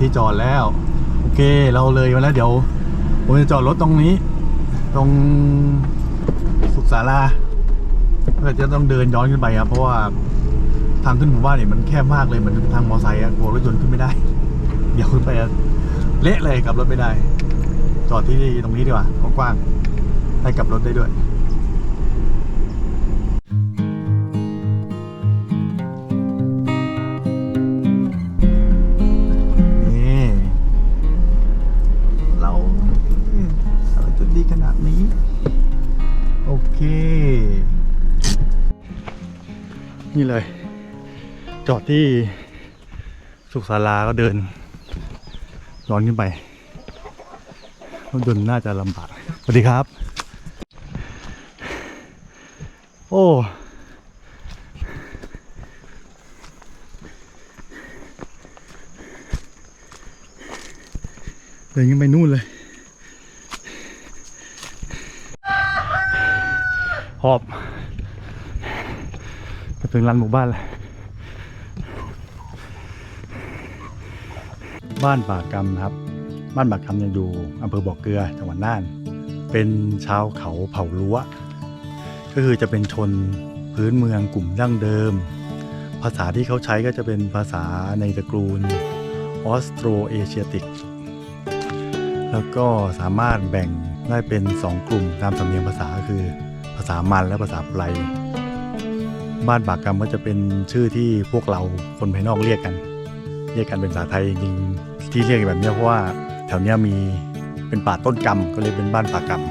ที่จอดแล้ว โอเคเราเลยมาแล้วเดี๋ยวผมจะจอดรถตรงนี้ ตรงสุขศาลาเพื่อจะต้องเดินย้อนขึ้นไปครับเพราะว่าทางขึ้นหมู่บ้านเนี่ยมันแคบมากเลยเหมือนทางมอเตอร์ไซค์อะกลัวรถยนต์ขึ้นไม่ได้เดี๋ยวขึ้นไปเละเลยกลับรถไม่ได้ จอดที่ตรงนี้ดีกว่ากว้างๆให้กลับรถได้ด้วย นี่เลย จอดที่สุขศาลาก็เดินย้อนขึ้นไปรถยนต์น่าจะลำบากสวัสดีครับ โอ้เดินขึ้นไปนู่นเลยหอบ ถึงรันหมู่บ้านเลยบ้านป่ากำนะครับ บ้านป่ากำยังอยู่อำเภอบ่อเกลือจังหวัดน่าน เป็นชาวเขาเผ่ารั้วก็คือจะเป็นชนพื้นเมืองกลุ่มดั้งเดิม ภาษาที่เขาใช้ก็จะเป็นภาษาในตระกูลออสโตรเอเชียติก แล้วก็สามารถแบ่งได้เป็น 2 กลุ่มตามสำเนียงภาษาคือภาษามันและภาษาไพล บ้านปากกรรมก็จะเป็นชื่อที่พวกเราคนภายนอกเรียกกัน เรียกกันเป็นภาษาไทยจริงๆที่เรียกแบบนี้เพราะว่าแถวนี้มีเป็นป่าต้นกรรมก็เลยเป็นบ้านปากกรรม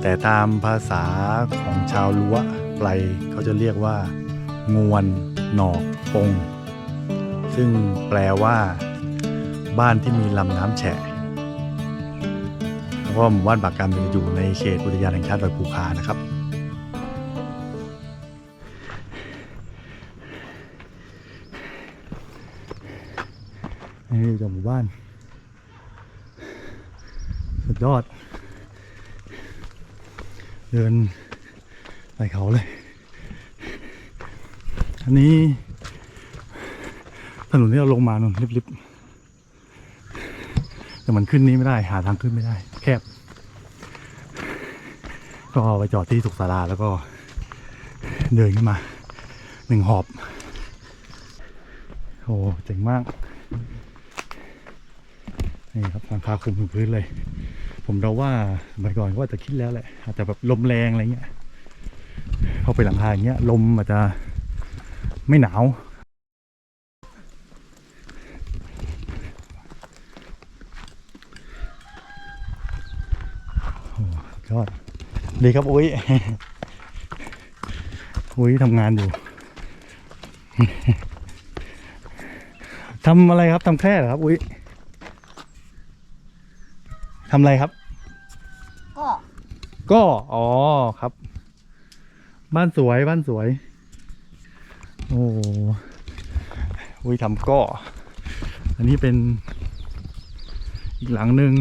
แต่ตามภาษาของชาวล้วไพลเขาจะเรียกว่า งวน หนอกปง ซึ่งแปลว่า บ้านที่มีลำน้ำแฉะเพราะว่าหมู่บ้านปากกามจะอยู่ในเขตอุทยานแห่งชาติดอยภูคานะครับ นี่จากหมู่บ้าน สุดยอด เดินไปเขาเลย อันนี้ ถนนที่เราลงมานนลิบๆ แต่มันขึ้นนี้ไม่ได้ หาทางขึ้นไม่ได้ แคบ ก็ไปจอดที่สุขศาลาแล้วก็เดินขึ้นมาหนึ่งหอบ โอ้เจ๋งมาก นี่ครับหลังคาคลุมพื้นเลย ผมเดาว่าสมัยก่อนก็อาจะคิดแล้วแหละอาจจะแบบลมแรงอะไรเงี้ยพอไปหลังคาอย่างเงี้ยลมอาจจะไม่หนาวยอดดีครับอุ้ยอุ้ยทำงานอยู่ทำอะไรครับทำแค่เหรอครับอุ้ย ทำอะไรครับ ก็ ก็อ๋อครับ บ้านสวยบ้านสวย โอ้อุ้ยทำก็ อันนี้เป็น อีกหลังหนึ่ง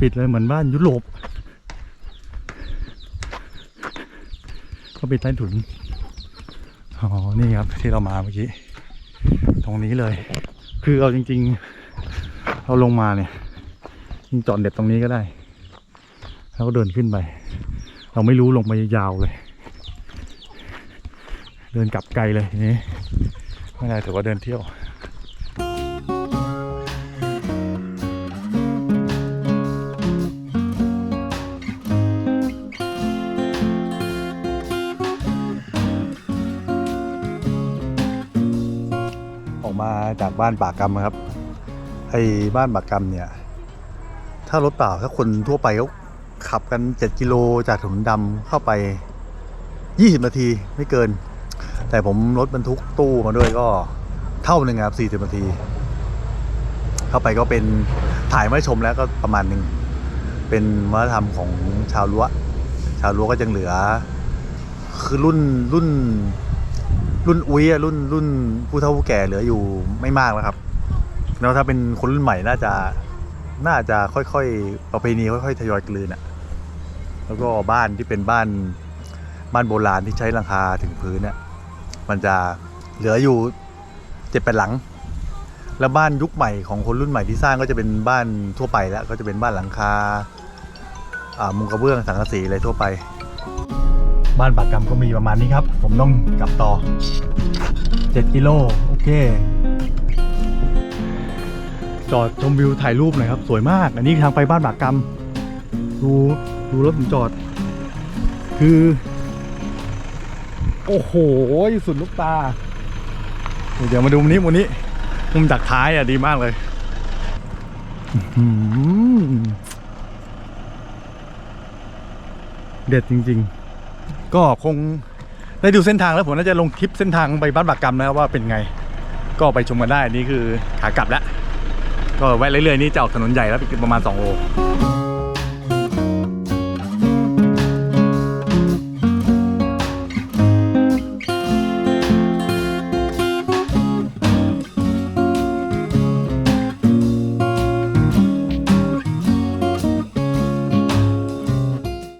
ปิดเลยเหมือนบ้านยุโรปก็ปิดใต้ถุนอ๋อนี่ครับที่เรามาเมื่อกี้ ตรงนี้เลย คือเอาจริง ๆ เราลงมาเนี่ยยิง จอดเด็ดตรงนี้ก็ได้ แล้วก็เดินขึ้นไป เราไม่รู้ลงไปยาวเลย เดินกลับไกลเลยนี้ไม่ได้ถือว่าเดินเที่ยวออกมาจากบ้านปากกำครับ ไอ้บ้านปากกำเนี่ย ถ้ารถเปล่าถ้าคนทั่วไปเขาขับกัน 7 กิโลจากถนนดำเข้าไป 20 นาทีไม่เกิน แต่ผมรถบรรทุกตู้มาด้วยก็เท่าหนึ่งครับ40 นาที เข้าไปก็เป็นถ่ายไม่ชมแล้วก็ประมาณหนึ่งเป็นวัฒนธรรมของชาวล้วชาวล้วก็ยังเหลือ คือรุ่นรุ่น รุ่นอุ้ยรุ่นรุ่นผู้เฒ่าผู้แก่เหลืออยู่ไม่มากแล้วครับ แล้วถ้าเป็นคนรุ่นใหม่น่าจะ น่าจะค่อยๆประเพณีค่อยๆทยอยกลืนอะแล้วก็บ้านที่เป็นบ้านบ้านโบราณที่ใช้หลังคาถึงพื้นเนี่ยมันจะเหลืออยู่เจ็ดแปดหลัง แล้วบ้านยุคใหม่ของคนรุ่นใหม่ที่สร้างก็จะเป็นบ้านทั่วไปแล้วก็จะเป็นบ้านหลังคาอ่ามุงกระเบื้องสังกะสีอะไรทั่วไป บ้านปากกรรมก็มีประมาณนี้ครับ ผมต้องกลับต่อ 7 กิโลโอเค จอดชมวิวถ่ายรูปหน่อยครับ สวยมาก อันนี้ทางไปบ้านปากกรรมดูดูรถผมจอด คือ โอ้โห สุดลูกตา เดี๋ยวมาดูมุมนี้มุมนี้มุมจากท้ายอะดีมากเลยเด็ดจริง ๆ ก็คงได้ดูเส้นทางแล้วผมน่าจะลงคลิปเส้นทางไปบ้านปากกรรมนะว่าเป็นไง ก็ไปชมกันได้นี่คือขากลับแล้ว ก็แวะเรื่อยๆนี่จะออกถนนใหญ่แล้วอีกประมาณ2โล